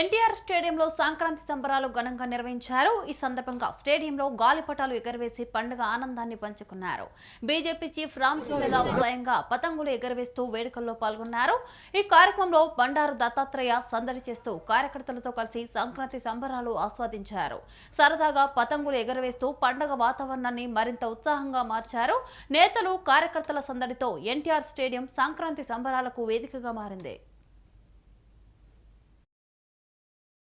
ఎన్టీఆర్ స్టేడియంలో సంక్రాంతి సంబరాలు ఘనంగా నిర్వహించారు. ఈ సందర్భంగా స్టేడియంలో గాలిపటాలు ఎగరవేసి పండుగ ఆనందాన్ని పంచుకున్నారు. బీజేపీ చీఫ్ రామచంద్రరావు స్వయంగా పతంగులు ఎగరవేస్తూ వేడుకల్లో పాల్గొన్నారు. ఈ కార్యక్రమంలో బండారు దత్తాత్రేయ సందడి చేస్తూ కార్యకర్తలతో కలిసి సంక్రాంతి సంబరాలు ఆస్వాదించారు. సరదాగా పతంగులు ఎగరవేస్తూ పండుగ వాతావరణాన్ని మరింత ఉత్సాహంగా మార్చారు. నేతలు కార్యకర్తల సందడితో ఎన్టీఆర్ స్టేడియం సంక్రాంతి సంబరాలకు వేదికగా మారింది చేయండి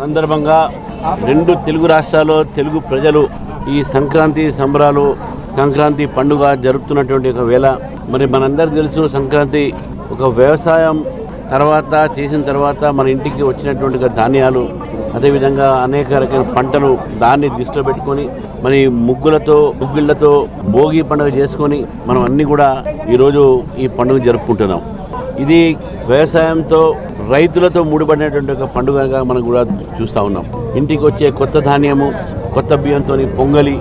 సందర్భంగా రెండు తెలుగు రాష్ట్రాల్లో తెలుగు ప్రజలు ఈ సంక్రాంతి సంబరాలు సంక్రాంతి పండుగ జరుపుతున్నటువంటి ఒక వేళ. మరి మనందరికి తెలుసు సంక్రాంతి ఒక వ్యవసాయం తర్వాత చేసిన తర్వాత మన ఇంటికి వచ్చినటువంటి ధాన్యాలు అదేవిధంగా అనేక రకాల పంటలు దాన్ని దృష్టిలో పెట్టుకొని మరి ముగ్గులతో ముగ్గుళ్ళతో భోగి పండుగ చేసుకొని మనం అన్ని కూడా ఈరోజు ఈ పండుగ జరుపుకుంటున్నాం. ఇది వ్యవసాయంతో రైతులతో ముడిపడినటువంటి ఒక పండుగగా మనం కూడా చూస్తూ ఉన్నాం. ఇంటికి వచ్చే కొత్త ధాన్యము కొత్త బియ్యంతో పొంగలి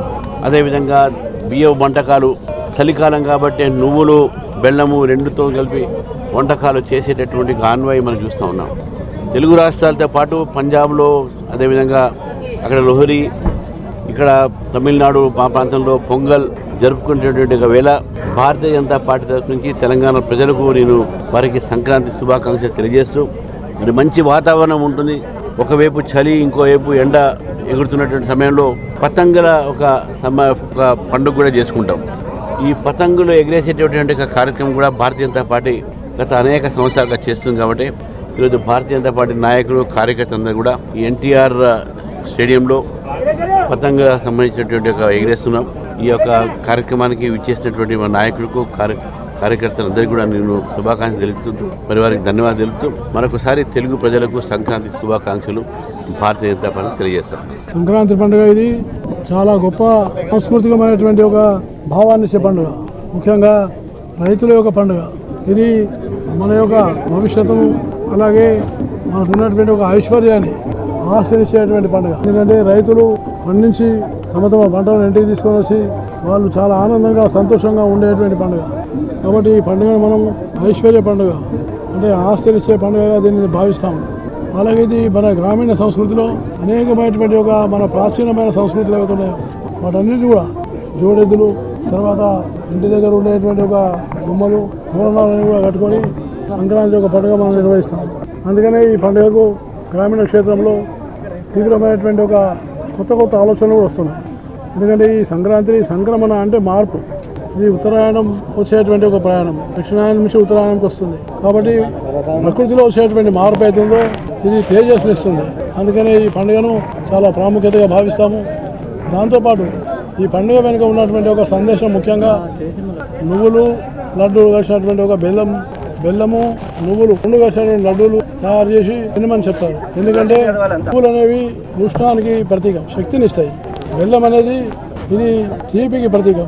అదేవిధంగా బియ్యం వంటకాలు చలికాలం కాబట్టి నువ్వులు బెల్లము రెండుతో కలిపి వంటకాలు చేసేటటువంటి ఒక ఆన్వాయి మనం చూస్తూ ఉన్నాం. తెలుగు రాష్ట్రాలతో పాటు పంజాబ్లో అదేవిధంగా అక్కడ లోహరి ఇక్కడ తమిళనాడు మా ప్రాంతంలో పొంగల్ జరుపుకునేటువంటి ఒక వేళ భారతీయ జనతా పార్టీ తరఫు నుంచి తెలంగాణ ప్రజలకు నేను వారికి సంక్రాంతి శుభాకాంక్షలు తెలియజేస్తూ మరి మంచి వాతావరణం ఉంటుంది. ఒకవైపు చలి ఇంకోవైపు ఎండ ఎగురుతున్నటువంటి సమయంలో పతంగుల ఒక సమ ఒక పండుగ కూడా చేసుకుంటాం. ఈ పతంగులు ఎగిరేసేటటువంటి కార్యక్రమం కూడా భారతీయ జనతా పార్టీ గత అనేక సంవత్సరాలుగా చేస్తుంది కాబట్టి ఈరోజు భారతీయ జనతా పార్టీ నాయకులు కార్యకర్తలందరూ కూడా ఈ ఎన్టీఆర్ స్టేడియంలో పతంగ సంబంధించినటువంటి ఒక ఎగిరేస్తున్నాం. ఈ యొక్క కార్యక్రమానికి విచ్చేసినటువంటి మా నాయకులకు కార్య కార్యకర్తలందరికీ కూడా నేను శుభాకాంక్షలు తెలుపుతుంటూ మరి వారికి ధన్యవాదాలు తెలుపుతూ మరొకసారి తెలుగు ప్రజలకు సంక్రాంతి శుభాకాంక్షలు భారతీయ జనతా పార్టీ తెలియజేస్తాం. సంక్రాంతి పండుగ ఇది చాలా గొప్ప సాంస్కృతికమైనటువంటి ఒక భావాన్ని ఇచ్చే పండుగ. ముఖ్యంగా రైతుల యొక్క పండుగ. ఇది మన యొక్క భవిష్యత్తు అలాగే మనకు ఉన్నటువంటి ఒక ఐశ్వర్యాన్ని ఆశ్రయించేటువంటి పండుగ. ఎందుకంటే రైతులు పండించి తమ తమ పంటలను ఇంటికి తీసుకొని వచ్చి వాళ్ళు చాలా ఆనందంగా సంతోషంగా ఉండేటువంటి పండుగ. కాబట్టి ఈ పండుగను మనం ఐశ్వర్య పండుగ అంటే ఆస్తినిచ్చే పండుగగా దీన్ని భావిస్తాము. అలాగే ఇది మన గ్రామీణ సంస్కృతిలో అనేకమైనటువంటి ఒక మన ప్రాచీనమైన సంస్కృతులు ఏవైతే వాటన్నిటి కూడా జోడెద్దులు తర్వాత ఇంటి దగ్గర ఉండేటువంటి ఒక బొమ్మలు తోరణాలను కూడా కట్టుకొని సంక్రాంతి ఒక పండుగ మనం నిర్వహిస్తాం అందుకనే ఈ పండుగకు గ్రామీణ క్షేత్రంలో తీవ్రమైనటువంటి ఒక కొత్త కొత్త ఆలోచనలు కూడా వస్తున్నాయి. ఎందుకంటే ఈ సంక్రాంతి సంక్రమణ అంటే మార్పు. ఇది ఉత్తరాయణం వచ్చేటువంటి ఒక ప్రయాణం. దక్షిణాయనం నుంచి ఉత్తరాయణంకి వస్తుంది. కాబట్టి ప్రకృతిలో వచ్చేటువంటి మార్పు అవుతుందో ఇది తేజస్నిస్తుంది అందుకనే ఈ పండుగను చాలా ప్రాముఖ్యతగా భావిస్తాము. దాంతోపాటు ఈ పండుగ వెనుక ఉన్నటువంటి ఒక సందేశం ముఖ్యంగా నువ్వులు లడ్డూలు కలిసినటువంటి ఒక బెల్లం బెల్లము నువ్వులు రెండు కలిసినటువంటి లడ్డూలు తయారు చేసి తినమని చెప్తారు ఎందుకంటే నువ్వులు అనేవి ఉష్ణానికి ప్రతీకం శక్తినిస్తాయి. బెల్లం అనేది ఇది తీపికి ప్రతీకం.